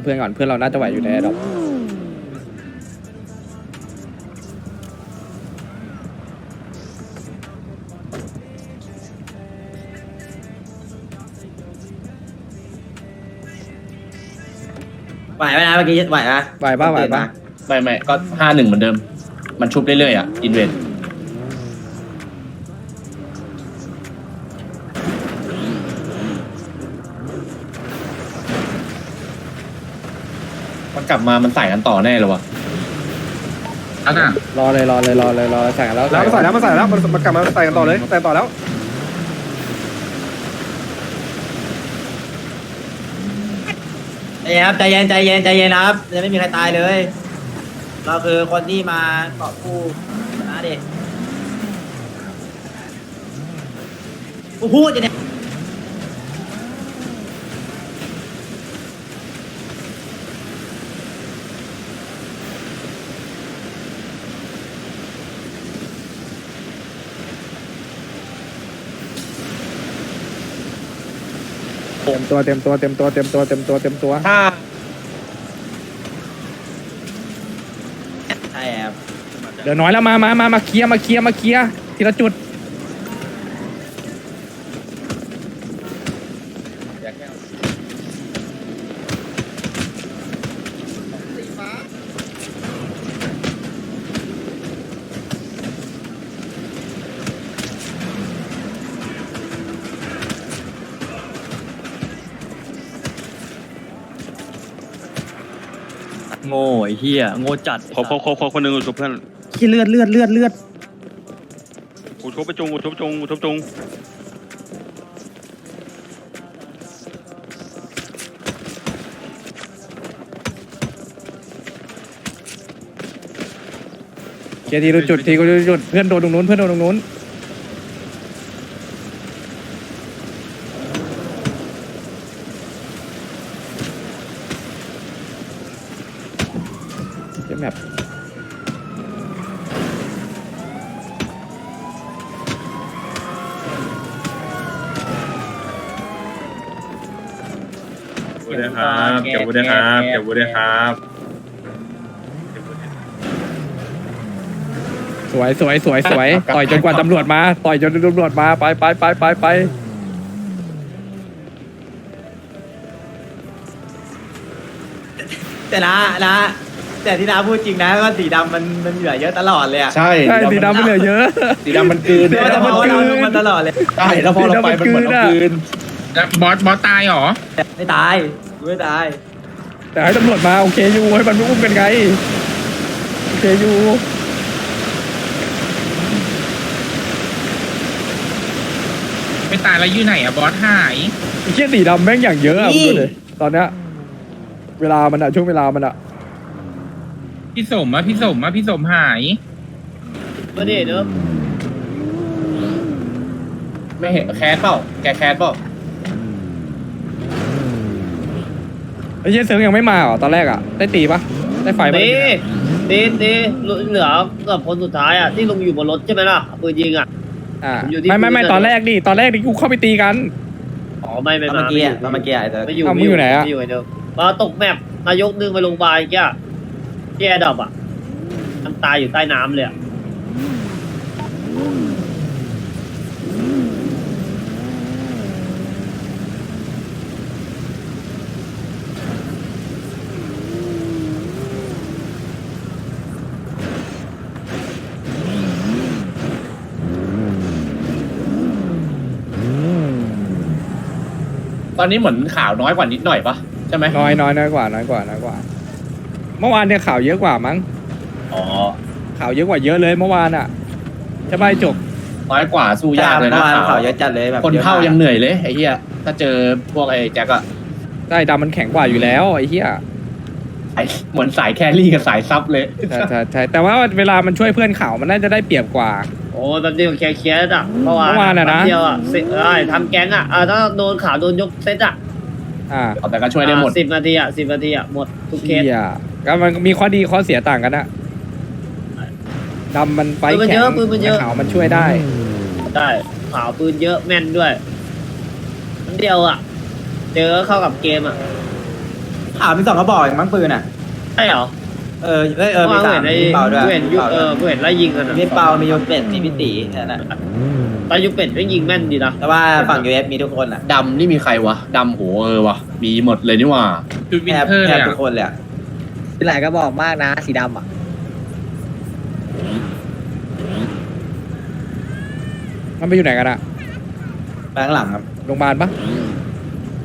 รอเพื่อนก่อนเพื่อนเราน่าจะไหวอยู่ในระดับไหวไหมนะเมื่อกี้ไหวไหมไหวป่ะไหวป่ะไม่ไม่ก็ห้าหนึ่งเหมือนเดิม มันชุบเรื่อยๆอะอินเวน กลับมามันใส่กันต่อแน่เลยวะแล้วน่ะรอเลยรอเลยรอเลยรอเลยใส่กันแล้วแล้วมาใส่แล้วมาใส่แล้วมันมันกลับมาใส่กันต่อเลยใส่ต่อแล้วใจเย็นครับใจเย็นใจเย็นใจเย็นนะครับยังไม่มีใครตายเลย เราคือคนที่มาเกาะกู้ชนะดิกูพูดจะเนี่ย เต็มตัวเต็มตัวเต็มตัวเต็มตัวเต็มตัวเต็มตัวถ้าใช่ครับเดี๋ยวน้อยแล้วมามามามาเคลียร์มาเคลียร์มาเคลียร์ทีละจุด โง่ไอ้เหี้ยโง่จัดครบครบครบครบคนหนึ่งชุบเพื่อนขี้เลือดเลือดเลือดเลือดกูชุบไปจุงกูชุบจุงกูชุบจุงเคลียร์ทีละจุดทีละจุดเพื่อนโดนตรงนู้นเพื่อนโดนตรงนู้น เจ็บแบบวุฒิครับเก็บวุฒิครับเก็บวุฒิครับสวยสวยสวยสวยต่อยจนกว่าตำรวจมาต่อยจนตำรวจมาไปไปไปไปไปแต่นะนะ แต่ที่น้าพูดจริงนะว่าสีดำมันมันเหลือเยอะตลอดเลยอะใช่ใช่สีดำไม่เหลือเยอะสีดำมันกลืนเดี๋ยวมันจะมาว่าเราลงมาตลอดเลยใช่แล้วพอเราไปมันเหมือนเรากลืนแล้วบอสบอสตายเหรอไม่ตายกูไม่ตาย แต่ให้ตำรวจมาโอเคอยู่ให้มันไม่อุ้มกันไงโอเคอยู่ไม่ตายแล้วอยู่ไหนอะบอสหายไอ้เชี่ยสีดำแม่งอย่างเยอะอะมึงดูเลยตอนเนี้ยเวลามันอะช่วงเวลามันอะ พี่สมอะพี่สมอะพี่สมหายมาดิเนอะไม่เห็นแคสเปล่าแกแคสเปล่าไอ้เชี่ยเซิร์งยังไม่มาเหรอตอนแรกอะได้ตีปะได้ไฟปะตีตีตีเหลือกับคนสุดท้ายอะที่ลงอยู่บนรถใช่ไหมล่ะปืนยิงอะ อ่าอยู่ที่ไม่ไม่ไม่พื้นอะตอนแรกดิตอนแรกดิกูเข้าไปตีกัน อ๋อไม่ไม่ตอนมาเมื่อกี้อะตอนเมื่อกี้อะไอ้เตอร์ ไม่อยู่อ้าวมึงอยู่ไหนอะม่อยู่ไอ้เดิมมาตกแมปนายกนึงไปโรงพยาบาลแก่ แก่ดับอะมันตายอยู่ใต้น้ำเลยอะตอนนี้เหมือนข่าวน้อยกว่านิดหน่อยปะใช่ไหมน้อยน้อยน้อยกว่าน้อยกว่าน้อยกว่า เมื่อวานเนี่ยข่าวเยอะกว่ามั้งอ๋อข่าวเยอะกว่าเยอะเลยเมื่อวานอะใช่ไหมจบน้อยกว่าสู้ยากเลยเมื่นะอวานข่าวข่าวเยอะจัดเลยแบบคนยอะมกเท่ายังเหนื่อยเลยไอ้เหี้ยถ้าเจอพวกไอ้แจ็คอะใช่ดำมันแข็งกว่าอยู่แล้วไอ้เหี้ยไอ้เหมือนสายแครี่กับสายซับเลยใช่ใช่ใช่แต่ว่าเวลามันช่วยเพื่อนข่าวมันน่าจะได้เปรียบกว่า โอ้ยแบบเดียวแค่เคลียร์อะเมื่อวานเมื่อวานอะนะแป๊บเดียวอะเสร็จได้ทำแก๊งอะอ่าถ้าโดนข่าวโดนยกเซตอะอ่าแต่ก็ช่วยได้หมดสิบนาทีอะสิบนาทีอะหมดทุกเคสเหี้ย ก็มันมีข้อดีข้อเสียต่างกันอะดำมันไฟปืนมันแข็เยงอะปืนมันเยอะแต่ขาวมันช่วยได้ ได้ข่าวปืนเยอะแม่นด้วยนิดเดียวอะ เจอเข้ากับเกมอะถามมีสองกระบอกเองมั้งปืนอะ ใช่เหรอเออเออเออมีเมื่อวานสามเห็นไอ้มีเปาด้วยเห็นยุเออเห็นไล่ยิงกันอะมีเปามีโยเป็ดมีพี่ตีแค่นั้นอะตอนยุเป็ดไม่ยิงแม่นดีนะแต่ว่าฝั่งยูเอฟมีทุกคนอะดำนี่มีใครวะ ดำโหเออวะ มีหมดเลยนี่หว่าชุดวิแทนบเทอร์แทเลบยทุอะกคนเลยอะ เป็นหลายกระบอกมากนะ สีดำอะ มันไปอยู่ไหนกันอะไปข้างหลังครับโรงพยาบาลปะ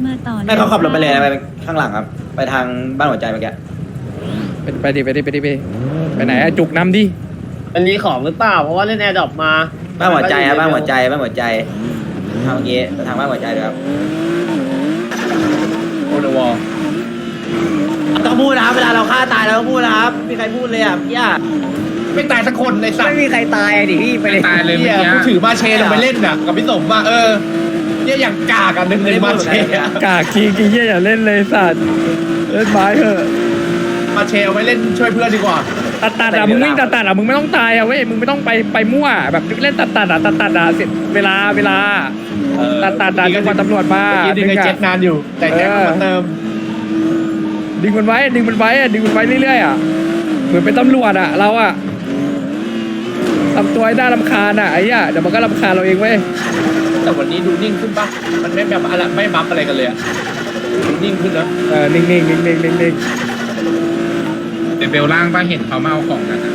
มาต่อไม่เขาขับรถไปเลยนะไปข้างหลังครับ ไปทางบ้านหัวใจเมื่อกี้ไปไปดิไปดิไปดิไปดิไปไหนอะจุกนำดิเป็นรีของหรือเปล่า เพราะว่าเล่นแอร์ดรอปมาบ้านหัวใจครับบ้านหัวใจบ้านหัวใจทางเมื่อกี้ไปทางบ้านหัวใจเลยครับโอเดวอล ต้องพูดนะครับ เวลาเราฆ่าตายเราต้องพูดนะครับไม่มีใครพูดเลยอะพี่อะไม่ตายสักคนในสัตไม่ว์มีใครตายอะดิพี่ไปไม่เลยตายเลยเมื่เนี่อยกี้กูถือมาเชลงไปเล่นน่ะกับพี่สมว่าเออเนี่ยอย่างกากอะหนึ่งหนึ่งมาเชอะกากจริงจริงเหี้ยอย่าเล่นเลยสัตว์เล่นไม้เถอะมาเชลไว้เล่นช่วยเพื่อนดีกว่า ตัดตัดอะมึงวิ่งตัดตัดอะมึงไม่ต้องตายอะเว้ยมึงไม่ต้องไปไปมั่วแบบเล่นตัดตัดอะตัดตัดอะเสร็จเวลาเวลาเออตัดตัดอะดึงวันตำรวจมา เมื่อกี้ดึงไอ้อะเจ็ตนานอยู่ แต่แจ็คมันมาเติม ดึงมันไว้ดึงมันไว้อะดึงมันไว้เรื่อยๆอะเหมือนเป็นตำรวจอะเราอะทำตัวให้น่ารำคาญอะไอ้เหี้ยเดี๋ยวมันก็รำคาญเราเองเว้ยแต่วันนี้ดูนิ่งขึ้นปะมันไม่แบบอะไรไม่บัฟอะไรกันเลยอะดูนิ่งขึ้นนะเออนิ่งๆนิ่งๆนิ่งๆนิ่งเป็นเบลล่างป้าเห็นเขามาเอาของกันอะ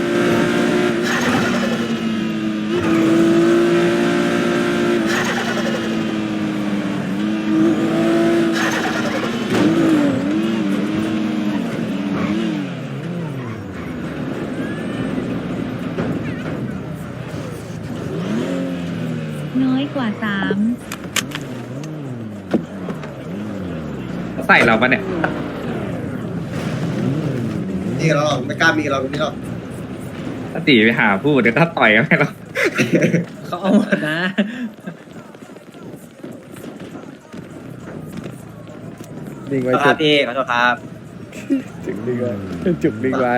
น้อยกว่าสาม ใส่ เราปะเนี่ยนี่เราหรอกไม่กล้ามีเราตรงนี้หรอกถ้าตีไปหาพูดเดี๋ยวถ้าต่อยกันไม่หรอกเขาเอาหมดนะๆนิ่งไว้ขอโทษคจุรักบพี่ขอโทษครับ จุกนิ่งไว้จุกนิ่งไว้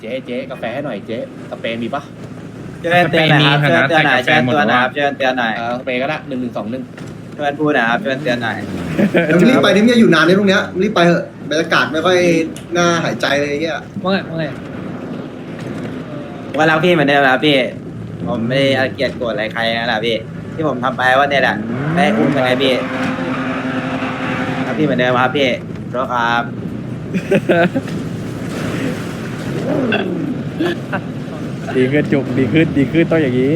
เจ๊เจ๊กาแฟให้หน่อยเจ๊สเปรย์มีปะเชิญเตือนหน่อยครับเชิญเตือนหน่อยเชิญเตือนหน่อยครับเชิญเตือนหน่อยเออสเปรย์ก็ได้หนึ่งหนึ่งสองหนึ่งเชิญพูดหนะครับเชิญเตือนหน่อย เดี๋ยวรีบไปนี่เนี่ยอยู่นานในตรงเนี้ยรีบไปเถอะบรรยากาศไม่ค่อยน่าหายใจเลยไอ้เงี้ยว่าไงว่าไงผมก็รักพี่เหมือนเดิมนะครับพี่ ผมไม่ได้เกลียดโกรธอะไรใครนะพี่ ที่ผมทำไปว่าเนี่ยแหละไม่ให้อุ้มยังไงพี่ครับพี่เหมือนเดิมครับพี่ขอโทษครับ ดีขึ้นจุกดีขึ้นดีขึ้นต้องอย่างนี้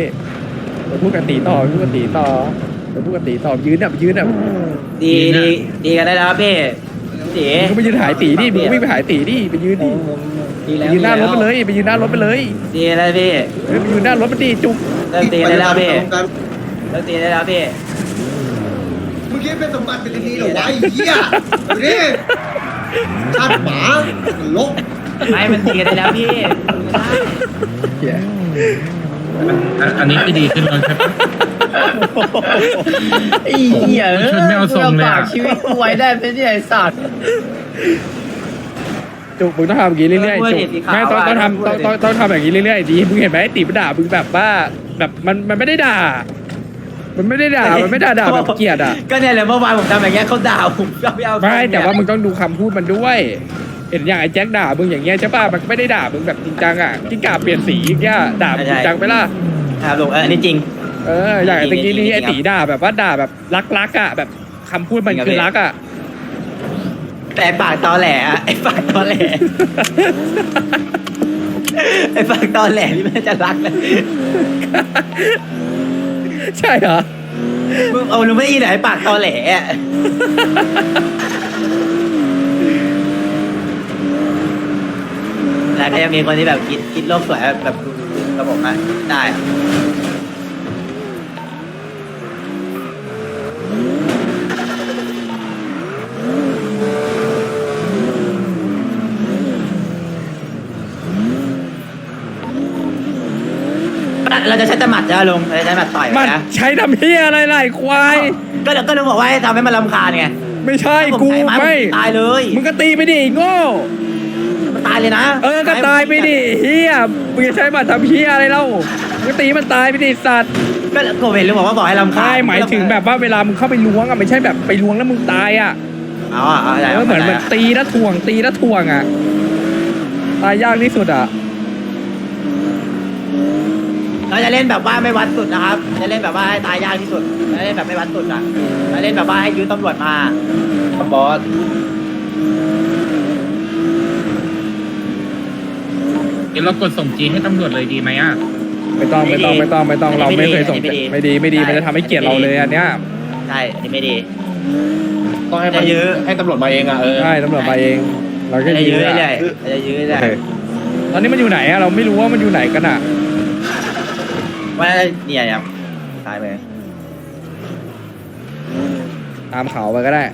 เดี๋ยวพูดกับตีต่อพูดกับตีต่อ เดี๋ยวพูดกับตีต่อยืนอะยืนอะดีดีดีกันได้แล้วครับพี่พี่ตีมึงก็ไปยืนหายตีดิมึงก็วิ่งไปหายตีดิไปยืนดิดีไปแล้วยืนหน้ารถไปดีเลแวยไปยืนหน้ารถไปเลยดีกันได้พี่เฮ้ยไปยืนหน้ารถมันดิจุกเริ่มตีกันได้แล้วพี่กันเริ่มตีได้แล้วพี่เมื่อกี้เป็นสมบัติเป็นดีๆเหรอวะไอ้เหี้ยดูดิชาติหมาลกไม่มันตีกันได้แล้วพี่เหี้ยอันอันนี้คือดีขึ้นแล้วใช่ปะ ไอ้เหี้ยโอ้โหชนไม่เอาทรงเลยอะฝากชีวิตกูไว้ได้ไหมเนี่ยไอ้สัตว์ จุกมึงต้องทำอย่างนี้เรื่อยๆจุกไม่ต้องต้องทำต้องต้องต้องทำอย่างนี้เรื่อยๆดีมึงเห็นไหมตีมันด่ามึงแบบว่าแบบมันมันไม่ได้ด่า มันไม่ได้ด่ามันไม่ได้ด่าแบบเกลียดอะ ก็เนี่ยแหละเมื่อวานผมทำอย่างเงี้ยเขาด่าผมก็ไม่เอาไม่แต่ว่ามึงต้องดูคำพูดมันด้วยเห็นอย่างไอ้แจ็คด่ามึงอย่างเงี้ยใช่ป่ะมันไม่ได้ด่ามึงแบบจริงจังอะกิ้งก่าเปลี่ยนสีอย่างเงี้ยด่ามึงจริงจังไหมล่ะ ครับลุงเอออันนี้จริง เอออย่างไอ้ตะกี้นี้จริงๆไอ้ตีด่าแบบว่าด่าแบบรักรักๆอะแบบคำพูดมันคือรักอะ แต่ปากตอแหลอะไอ้ปากตอแหลไอ้ปากตอแหลนี่มันจะรักเลยใช่เหรอ มึงเอาหนูไม่ได้ยินเหรอไอ้ปากตอแหลอะแล้วก็ยังมีคนที่แบบคิดคิดโลกสวยแบบแบบ กับผมอะได้อะเราจะใช้แตหมัดจะลงเราจะใช้หมัดต่อยมันนะใช้ทำเฮียอะไรล่ะไอ้ควาย ก็เดี๋ยวก็ต้องบอกว่าให้ทำให้มันรำคาญไงไม่ใช่ถ้าผกูใช้ไม่ ตายเลยมึงก็ตีไปดิไอ้โง่มันตาย เลยนะเออก็ตายไปดิเฮียมึงจะใช้มาทำเฮียอะไรเล่ามึงก็ตีมันตายไปดิสัตว์ก็ผมเห็นหรือบอกว่าบอกให้รำคาใช่ญหมายถึงแบบว่าเวลามึงเข้าไปล้วงอะไม่ใช่แบบไปล้วงแล้วมึงตายอะเอาอะเอาอะไรเออเหมือนมันตีแล้วถ่วงตีแล้วถ่วงอะตายยากที่สุดอะเราจะเล่นแบบว่าไม่วัดสุดนะครับ จะเล่นแบบว่าให้ตายยากที่สุดจะเล่นแบบไม่วัดสุดอะจะเล่นแบบว่าให้ยื้อตำรวจมาบอส เดี๋ยวเรากดส่งจีให้ตำรวจเลยดีไหมอะ ไม่ต้องไม่ต้องไม่ต้องไม่ต้องเราไม่เคยส่งไม่ดีไม่ดีไม่ดีมันจะทำให้เกลียดเราเลยอันเนี้ยใช่อันนี้ไม่ดี ต้องให้มันจะยื้อให้ตำรวจมาเองอะเออใช่ตำรวจมาเอง เราก็จะยื้ยื้อออะเรื่อยๆจะยื้อเรื่อยตอนนี้มันอยู่ไหนอะเราไม่รู้ว่ามันอยู่ไหนกันอะๆว่าเนี่ยเนี่ยตายไปตามเขาไปก็ได้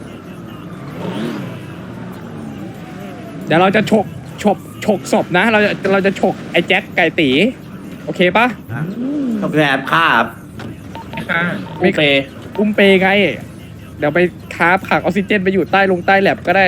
เดี๋ยวเราจะฉก ฉกฉกศพนะ เราจะเราจะฉกไอ้แจ็คไก่ตีโอเคปะตบแอบฆ่าครับค่ะไม่เปย์อุ้มเปไง เดี๋ยวไปค้าผักออกซิเจนไปอยู่ใต้ลงใต้แลบก็ได้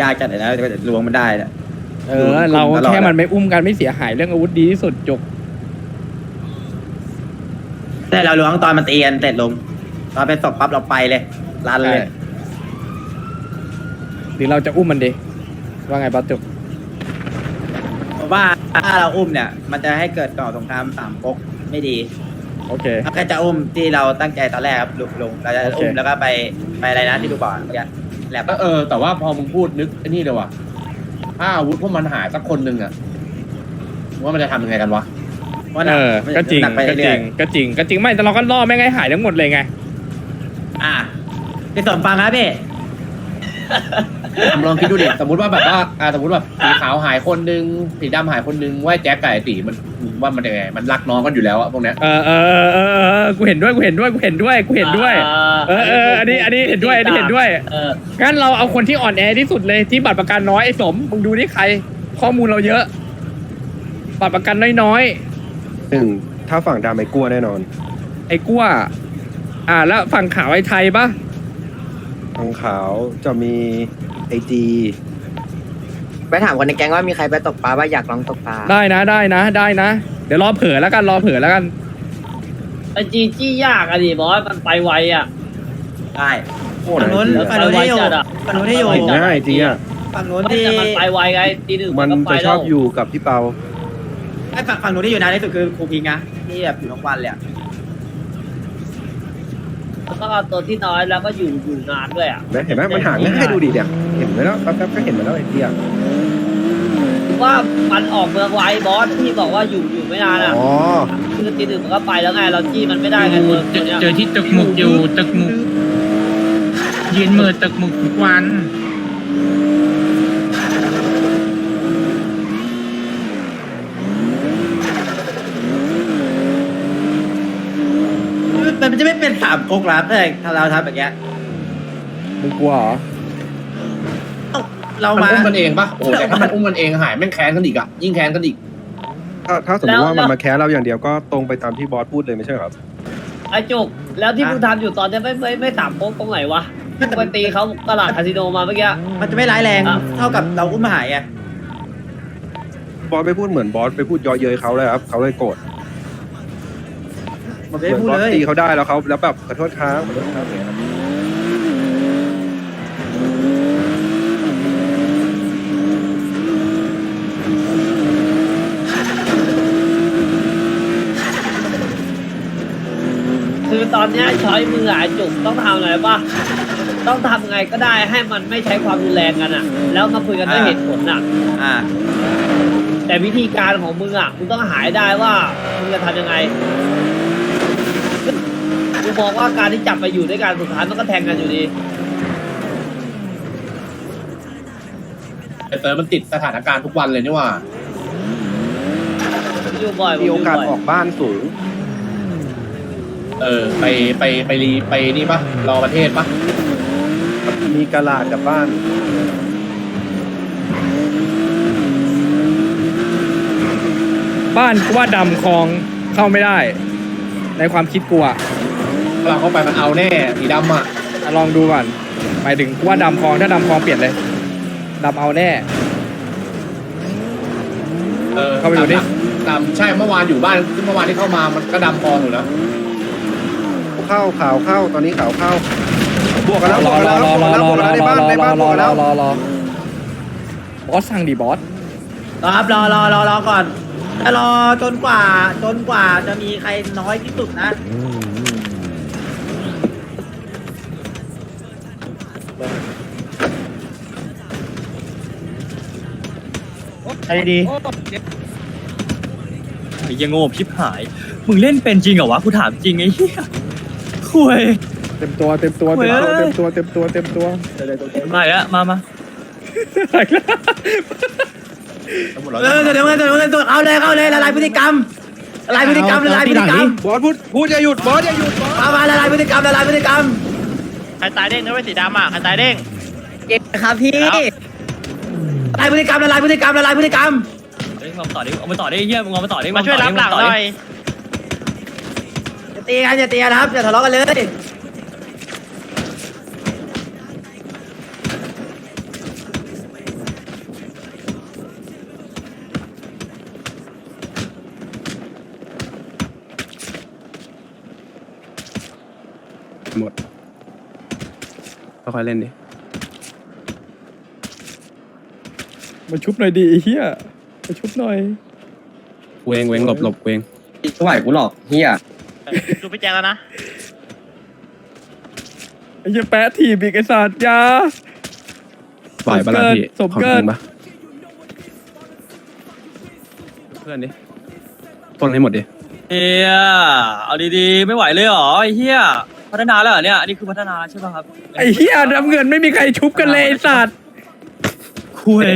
ยากจัดเลยนะจะลวงมันได้นะ เออ เราแค่มันไม่อุ้มกันไม่เสียหายเรื่องอาวุธดีที่สุดจบแต่เราล้วงตอนมันตีกันเสร็จลง ตอนเป็นศพปั๊บเราไปเลยรันเลย หรือเราจะอุ้มมันดีว่าไงบอสจุกเพราะว่าถ้าเราอุ้มเนี่ย มันจะให้เกิดก่อสงครามสามก๊กไม่ดี โอเคถ้าแค่จะอุ้มที่เราตั้งใจตอนแรกครับลุงลุงเราจะโอเคอุ้มแล้วก็ไปไปอะไรนะที่ดูก่อนเมื่อกี้ แลบเออ แต่ว่าพอมึงพูดนึกไอ้นี่เลยว่ะถ้าอาวุธพวกมันหายสักคนหนึ่งอะว่ามันจะทำยังไงกันวะว่าหเอนักอก็จริง หนัไปก็จเรื่ริอยง ก็จริง ก็จริง ไม่ แต่เราก็ล่อแม่งให้หายทั้งหมดเลยไง ๆอะพี่สมฟังครับพี่ ลองคิดดูดิสมมติว่าแบบว่าอ่าสมมติแบบสีขาวหายคนนึงสีดำหายคนนึงว่าแจ็คกับไอ้ตีมันว่ามันยังไงมันรักน้องกันอยู่แล้วอะพวกเนี้ยเออเออเออเออเออกูเห็นด้วยกูเห็นด้วยกูเห็นด้วยกูเห็นด้วย เออเอออันนี้อันนี้เห็นด้วยอันนี้เห็นด้วยเอองั้นเราเอาคนที่อ่อนแอที่สุดเลยที่บัตรประกันน้อยไอ้สมมึงดูนี่ใคร ข้อมูลเราเยอะ บัตรประกันน้อยหนึ่งถ้าฝั่งดำไม่กลัวแน่นอนๆไอ้กั้วอ่าแล้วฝั่งขาวไอ้ไทยปะฝั่งขาวจะมีไอ จีไปถามคนในแก๊งว่ามีใครไปตกปลาว่าอยากลองตกปลาได้นะได้นะได้นะ เดี๋ยวรอเผลอแล้วกันรอเผลอแล้วกัน ไอจีจี้ยากอะดิบอสมันไปไวอะได้โคตรฝั่งนู้นไอจีฝั่งนู้นที่อยู่ไวจัดอะฝั่งนู้นที่อยู่ไวจัดง่ายจริงอะฝั่งนู้นมันที่แต่มันไปไวไงตีหนึ่งมันก็ไปจะชแล้อวบอยู่กับพี่เปาไอ้ฝั่งฝั่งนู้นที่อยู่นานที่สุดคือครูพิงค์นะที่แบบอยู่ทั้งวันเลยอะ แล้วก็เอาตัวที่น้อยแล้วก็อยู่อยู่นานด้วยอะเห็นไหมมันหาง่ายดูดิเนี่ยเห็นไหมแล้วแป๊บๆก็เห็นมาแล้วไอจีอะว่ามันออกเมืองไวบอสที่บอกว่าอยู่อยู่ไม่นานอะอ๋อคือตีหนึ่งมันก็ไปแล้วไงเราจี้มันไม่ได้ไงเมืองเจตัวอเนี้ย เจอที่ตึกหมุกอยู่ตึกหมุกยืนมือตึกหมุกทุกวัน มันจะไม่เป็นสามก๊กแล้วถ้าถ้าเราทำแบบเนี้ยมึงกลัวเหรอเรามันมา อุ้มมันเองปะโอ้แต่ถ้ามันอุ้มมันเองหายแม่งแค้นกันอีกอะยิ่งแค้นกันอีก ถ้าถ้าสมมติว่ามันมาแค้นเราอย่างเดียวก็ตรงไปตามที่บอสพูดเลยไม่ใช่เหรอครับ ไอจุก แล้วที่มึงทำอยู่ตอนเนี้ยไม่ไม่ไม่สามโป๊กตรงไหนวะมึงไปตีเขาตลาดคาสิโนมาเมื่อกี้ มันจะไม่ร้ายแรงอะ เท่ากับเราอุ้มหายไงบอสไปพูดเหมือนบอสไปพูดเย่อเย้ยเขาเลยครับเขาเลยโกรธ มันเหไม่มือนพูดบอสเลยตีเขาได้แล้วเขาแล้วแบบขอโทษครับขอโทษครับอย่างเงี้ยครับคือตอนเนี้ยช้อยมืออะไอจุกต้องทำอะไรปะต้องทำไงก็ได้ให้มันไม่ใช้ความรุนแรงกันอะแล้วมาคุยกันด้วยเหตุผลอะอ่า แต่วิธีการของมึงอะมึงต้องหายได้ว่ามึงจะทำยังไง กูมองว่าการที่จับไปอยู่ด้วยกันสุดท้ายมันก็แทงกันอยู่ดีแต่เติร์มันติดสถานการณ์ทุกวันเลยนี่หว่าอยู่บ่อยมีโอกาสยู่บ่ยออกบ้านสูง เออ ไปไปไปรีไปนี่ปะรอประเทศปะมีกะลาดกับบ้าน บ้านกูว่าดำคลองเข้าไม่ได้ ในความคิดกูอะ เราเข้าไปมันเอาแน่สีดำอะอะลองดูก่อนหมายถึงกูว่าดำคลองถ้าดำคลองเปลี่ยนเลยดำเอาแน่เออเข้าไปดูดิ ดำใช่เมื่อวานอยู่บ้านเมื่อวานที่เข้ามามันก็ดำพออยู่แล้วเข้าข่าวเข้าตอนนี้ข่าวเข้าบวกกันแล้วรบวอกกันรอแล้วรบอวกรกันอแล้วในบ้านในบ้านบวกกันแล้วรอรอบอสสั่งดิบอสรอครับรอรอรอรอก่อนจะรอจนกว่าจนกว่าจะมีใครน้อยที่สุดนะ ไอ้ดีไอ้ยังโง่ชิบหาย มึงเล่นเป็นจริงเหรอวะกูถามจริงไอ้เหี้ยคุย เต็มตัวเต็มตัวเต็มตัวเต็มตัวเต็มตัวเต็มตัวมาอีกแล้วมามาเออเดี๋ยวเดี๋ยวเดี๋ยวเดี๋ยวเอาเลยเอาเลยละลายพฤติกรรมละลายพฤติกรรมละลายพฤติกรรมบอสพูดพูดอย่าหยุดบอสอย่าหยุดบอสมามาละลายพฤติกรรมละลายพฤติกรรมใค รตายเด้งนะเว้ยสีดำอะใครตายเด้ง เก่งครับพี่ละลายพฤติกรรมละลายพฤติกรรมละลายพฤติกรรมเฮ้ยมาต่อดิเอามาต่อดิไอ้เหี้ยมึงเอามาต่อดิมาช่วยรับหลังหน่อยอย่าตีกันอย่าตีกันนะครับอย่าทะเลาะกันเลยหมด ค่อยๆเล่นดิ มาชุบหน่อยดิไอ้เหี้ยมาชุบหน่อยเวงเวงหลบหลบเวงไม่ไหวกูหรอกเฮียดูพี่แจงแล้วนะไอ้เหี้ยแปะถีบอีกไอ้สัตว์ยาไหวปะล่ะพี่สมเกิน ของจริงปะเพื่อนดิปล้นให้หมดดิ เฮียเอาดีๆ ไม่ไหวเลยเหรอไอ้เหี้ย พัฒนาแล้วเหรอเนี่ยอันนี้คือพัฒนาใช่ป่ะครับไอ้เหี้ยน้ำเงินไม่มีใครชุบกันเลยไอ้สัตว์คุย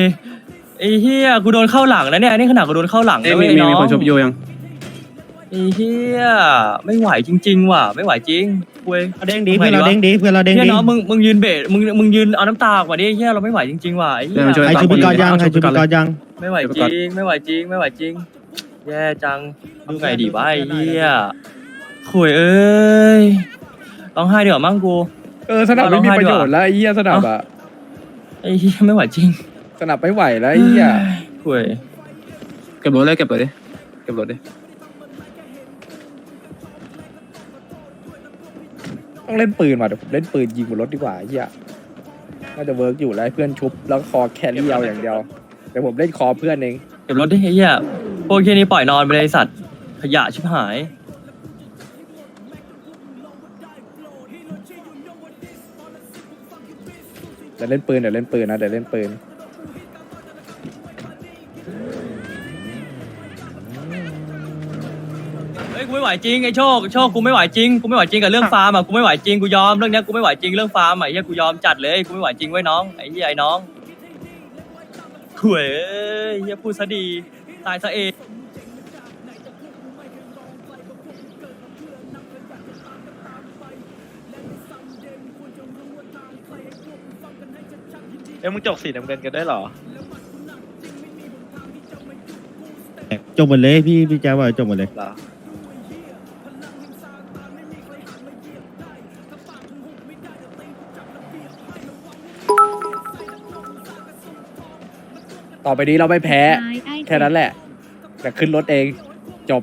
ไอ้เหี้ยกูโดนเข้าหลังแล้วเนี่ยนี่ขนาดกูโดนเข้าหลังเอ้ยแล้วมีเว้ยมีน้องมีคนชุบโยยังไอ้เหี้ยไม่ไหวจริง ๆ ว่ะไม่ไหวจริงคุยเด้งดีเพื่อนเราเด้งดีเพื่อนเราเด้งเฮียดีน้องมึงมึงยืนเบะมึงมึงยืนเอาน้ำตาออกมาดิเฮียเราไม่ไหวจริงๆว่ะไอ้เหี้เดี๋ยวมาช่วยยใครชุบพี่กอดยังใครชุบพี่กอดยังไม่ไหวจริงไม่ไหวจริงไม่ไหวจริงแย่จังดูไงดีวะไอ้เหี้ยคุยเอ้ย ร้องไห้ดีกว่ามั้งกู เออสนับไม่มีประโยชน์แล้วไอ้เหี้ยสนับอะไอ้เหี้ยไม่ไหวจริงสนับไม่ไหวแล้วไอ้เหี้ยคุยเก็บรถเลยเก็บรถดิเก็บรถดิต้องเล่นปืนว่ะเดี๋ยวผมเล่นปืนยิงบนรถดีกว่าไอ้เหี้ยน่าจะเวิร์กอยู่แล้วให้เพื่อนชุบแล้วคอแครี่เอาอย่างเดียวเดี๋ยวผมเล่นคอเพื่อนเองเก็บรถดิไอ้เหี้ยพวกเหี้ยนี้ปล่อยนอนไปเลยไอ้สัตว์ขยะชิบหาย ยวเล่นปืนเดี๋ยวเล่นปืนนะเดี๋ยวเล่นปืนเฮ้ยกูไม่ไหวจริงไอ้โชคโชคกูไม่ไหวจริงกูไม่ไหวจริงกับเรื่องฟาร์มอะกูไม่ไหวจริงกูยอมเรื่องเนี้ยกูไม่ไหวจริงเรื่องฟาร์มอะไอ้เหี้ยกูยอมจัดเลยกูไม่ไหวจริงไว้ยน้องไอ้เหี้ยไอ้น้องคุยเอ้ยเหี้ยพูดซะดีตายซะเอง เอ้ยมึงจกสีน้ำเงินกันได้เหรอ จบหมดเลยพี่พี่แจ๊บว่าจบหมดเลยเหรอ ต่อไปนี้เราไม่แพ้ซ้ายไอ้แค่นั้นแหละแต่ขึ้นรถเองจบ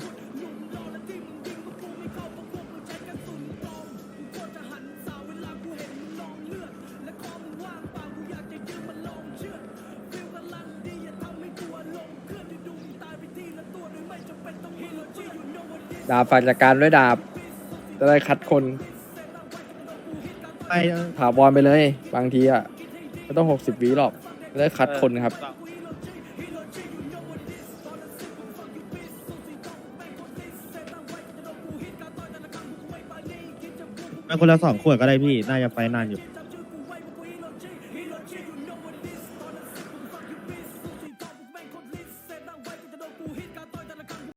ดาบฝากจัดการด้วยดาบ จะได้คัดคนไปถาวรไปเลย บางทีอะไม่ต้องหกสิบวิหรอกจะได้คัดคนครับไปคนละสองขวดก็ได้พี่ น่าจะไปนานอยู่